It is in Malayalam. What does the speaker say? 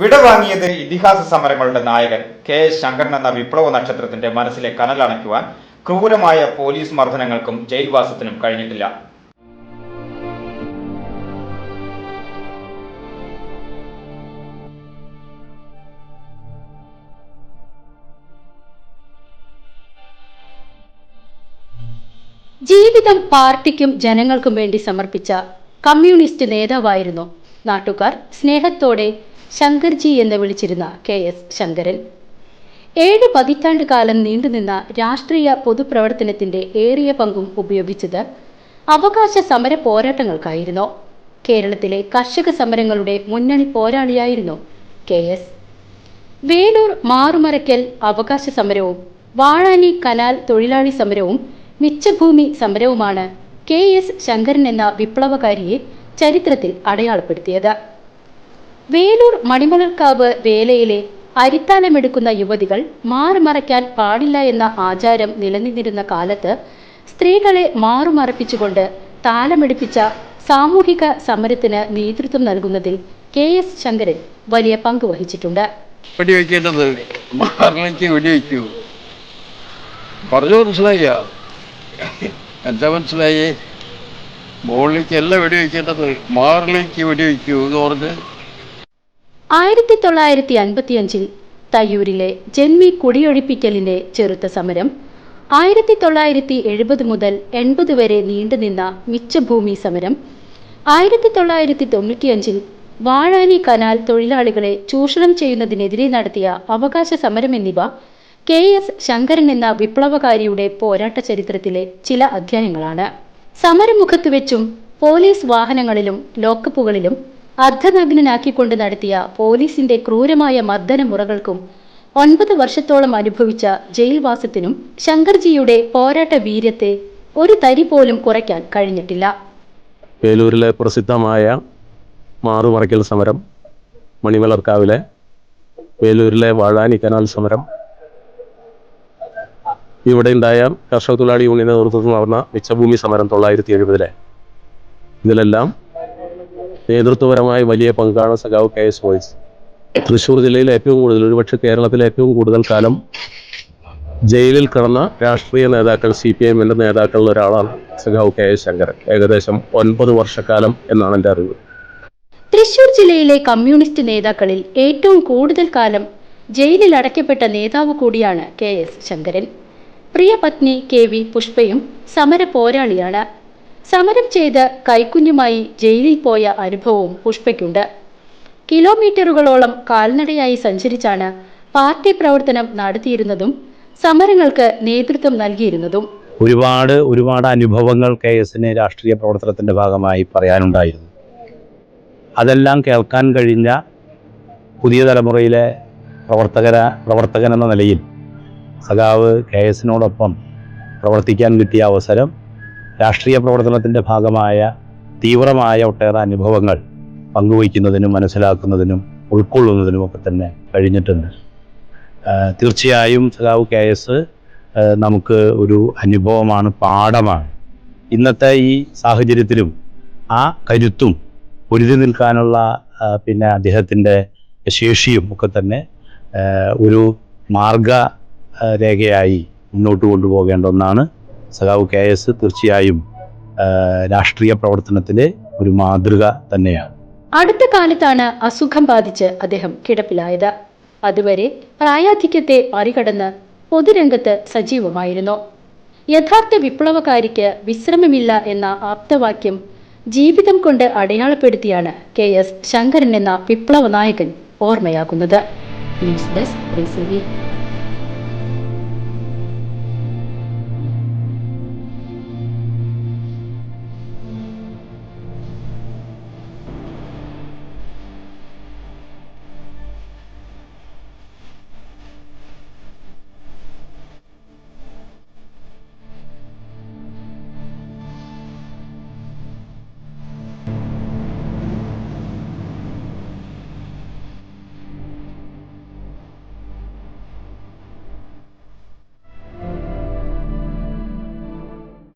വിടവാങ്ങിയത് ഇതിഹാസ സമരങ്ങളുടെ നായകൻ കെ എസ് ശങ്കരൻ എന്ന വിപ്ലവ നക്ഷത്രത്തിന്റെ മനസ്സിലെ കനലണയ്ക്കുവാൻ ക്രൂരമായ പോലീസ് മർദ്ദനങ്ങൾക്കും ജയിൽവാസത്തിനും കഴിഞ്ഞിട്ടില്ല. ജീവിതം പാർട്ടിക്കും ജനങ്ങൾക്കും വേണ്ടി സമർപ്പിച്ച കമ്മ്യൂണിസ്റ്റ് നേതാവായിരുന്നു നാട്ടുകാർ. സ്നേഹത്തോടെ ശങ്കർജി എന്ന് വിളിച്ചിരുന്ന കെ എസ് ശങ്കരൻ. ഏഴ് പതിറ്റാണ്ട് കാലം നീണ്ടുനിന്ന രാഷ്ട്രീയ പൊതുപ്രവർത്തനത്തിന്റെ ഏറിയ പങ്കും ഉപയോഗിച്ചത് അവകാശ സമര പോരാട്ടങ്ങൾക്കായിരുന്നു. കേരളത്തിലെ കർഷക സമരങ്ങളുടെ മുന്നണി പോരാളിയായിരുന്നു കെ എസ്. വേലൂർ മാറുമറയ്ക്കൽ അവകാശ സമരവും വാഴാനി കനാൽ തൊഴിലാളി സമരവും മിച്ചഭൂമി സമരവുമാണ് കെ എസ് ശങ്കരൻ എന്ന വിപ്ലവകാരിയെ ചരിത്രത്തിൽ അടയാളപ്പെടുത്തിയത്. വേലൂർ മണിമലർക്കാവ് വേലയിലെ അരിത്താലമെടുക്കുന്ന യുവതികൾ മാറുമറയ്ക്കാൻ പാടില്ല എന്ന ആചാരം നിലനിന്നിരുന്ന കാലത്ത് സ്ത്രീകളെ മാറുമറപ്പിച്ചുകൊണ്ട് താലമെടുപ്പിച്ച സാമൂഹിക സമരത്തിന് നേതൃത്വം നൽകുന്നതിൽ കെ എസ് ശങ്കരൻ വലിയ പങ്ക് വഹിച്ചിട്ടുണ്ട്. പറഞ്ഞു മനസ്സിലായ എന്താ മനസ്സിലായേ? മുകളിലേക്കല്ല വെടിവെക്കേണ്ടത്. മാറിലേക്ക് വെടിവെക്കൂ എന്ന് പറഞ്ഞ് ആയിരത്തി തൊള്ളായിരത്തി അൻപത്തിയഞ്ചിൽ തയ്യൂരിലെ ജന്മി കുടിയൊഴിപ്പിക്കലിന്റെ ചെറുത്ത സമരം ആയിരത്തി തൊള്ളായിരത്തി എഴുപത് മുതൽ എൺപത് വരെ നീണ്ടുനിന്ന മിച്ചഭൂമി സമരം ആയിരത്തി തൊള്ളായിരത്തി തൊണ്ണൂറ്റിയഞ്ചിൽ വാഴാനി കനാൽ തൊഴിലാളികളെ ചൂഷണം ചെയ്യുന്നതിനെതിരെ നടത്തിയ അവകാശ സമരം എന്നിവ കെ എസ് ശങ്കരൻ എന്ന വിപ്ലവകാരിയുടെ പോരാട്ട ചരിത്രത്തിലെ ചില അധ്യായങ്ങളാണ്. സമരമുഖത്ത് വെച്ചും പോലീസ് വാഹനങ്ങളിലും ലോക്കപ്പുകളിലും അർദ്ധനഗ്നനാക്കിക്കൊണ്ട് നടത്തിയ പോലീസിന്റെ ക്രൂരമായ മർദ്ദന മുറകൾക്കും ഒൻപത് വർഷത്തോളം അനുഭവിച്ച ജയിൽവാസത്തിനും ശങ്കർജിയുടെ പോരാട്ട വീര്യത്തെ ഒരു തരി പോലും കുറയ്ക്കാൻ കഴിഞ്ഞിട്ടില്ല. വേലൂരിലെ പ്രസിദ്ധമായ മാറുമറയ്ക്കൽ സമരം മണിമലർക്കാവിലെ വേലൂരിലെ വാഴാനി കനാൽ സമരം ഇവിടെ ഉണ്ടായ കർഷക തൊഴിലാളി യൂണിയന്റെ നേതൃത്വത്തിൽ നടന്ന മിച്ചഭൂമി സമരം തൊള്ളായിരത്തി എഴുപതിലെ. ഇതിലെല്ലാം നേതൃത്വപരമായി വലിയ പങ്കാണ് സഖാവ് കെ എസ് വോയിസ്. തൃശ്ശൂർ ജില്ലയിൽ ഏറ്റവും കൂടുതൽ ഒരുപക്ഷെ കേരളത്തിലെ ഏറ്റവും കൂടുതൽ കാലം ജയിലിൽ കിടന്ന രാഷ്ട്രീയ നേതാക്കൾ സി പി എമ്മിന്റെ നേതാക്കളിൽ ഒരാളാണ് സഖാവ് കെ എസ് ശങ്കരൻ. ഏകദേശം ഒൻപത് വർഷക്കാലം എന്നാണ് എന്റെ അറിവ്. തൃശൂർ ജില്ലയിലെ കമ്മ്യൂണിസ്റ്റ് നേതാക്കളിൽ ഏറ്റവും കൂടുതൽ കാലം ജയിലിൽ അടയ്ക്കപ്പെട്ട നേതാവ് കൂടിയാണ് കെ എസ് ശങ്കരൻ. പ്രിയ പത്നി കെ വി പുഷ്പയും സമര പോരാളിയാണ് സമരം ചെയ്ത് കൈക്കുഞ്ഞുമായി ജയിലിൽ പോയ അനുഭവവും പുഷ്പയ്ക്കുണ്ട്. കിലോമീറ്ററുകളോളം കാൽനടയായി സഞ്ചരിച്ചാണ് പാർട്ടി പ്രവർത്തനം നടത്തിയിരുന്നതും സമരങ്ങൾക്ക് നേതൃത്വം നൽകിയിരുന്നതും. ഒരുപാട് ഒരുപാട് അനുഭവങ്ങൾ കെ എസിന് രാഷ്ട്രീയ പ്രവർത്തനത്തിന്റെ ഭാഗമായി പറയാനുണ്ടായിരുന്നു. അതെല്ലാം കേൾക്കാൻ കഴിഞ്ഞ പുതിയ തലമുറയിലെ പ്രവർത്തകര പ്രവർത്തകൻ എന്ന നിലയിൽ സഖാവ് കെ എസിനോടൊപ്പം പ്രവർത്തിക്കാൻ കിട്ടിയ അവസരം രാഷ്ട്രീയ പ്രവർത്തനത്തിന്റെ ഭാഗമായ തീവ്രമായ ഒട്ടേറെ അനുഭവങ്ങൾ പങ്കുവയ്ക്കുന്നതിനും മനസ്സിലാക്കുന്നതിനും ഉൾക്കൊള്ളുന്നതിനും ഒക്കെ തന്നെ കഴിഞ്ഞിട്ടുണ്ട്. തീർച്ചയായും സഖാവ് കെ എസ് നമുക്ക് ഒരു അനുഭവമാണ് പാഠമാണ്. ഇന്നത്തെ ഈ സാഹചര്യത്തിലും ആ കരുത്തും പൊരുതി നിൽക്കാനുള്ള പിന്നെ അദ്ദേഹത്തിന്റെ ശേഷിയും ഒക്കെ തന്നെ ഒരു മാർഗ രേഖയായി മുന്നോട്ട് കൊണ്ടുപോകേണ്ട ഒന്നാണ്. സഖാവ് കെ എസ് തീർച്ചയായും രാഷ്ട്രീയ പ്രവർത്തനത്തിലെ ഒരു മാതൃക തന്നെയാണ്. അടുത്ത കാലത്താണ് അസുഖം ബാധിച്ച് അദ്ദേഹം കിടപ്പിലായത്. അതുവരെ പ്രായാധിക്യത്തെ മറികടന്ന് പൊതുരംഗത്ത് സജീവമായിരുന്നു. യഥാർത്ഥ വിപ്ലവകാരിക്ക് വിശ്രമമില്ല എന്ന ആപ്തവാക്യം ജീവിതം കൊണ്ട് അടയാളപ്പെടുത്തിയാണ് കെ എസ് ശങ്കരൻ എന്ന വിപ്ലവ നായകൻ ഓർമ്മയാകുന്നത്. News desk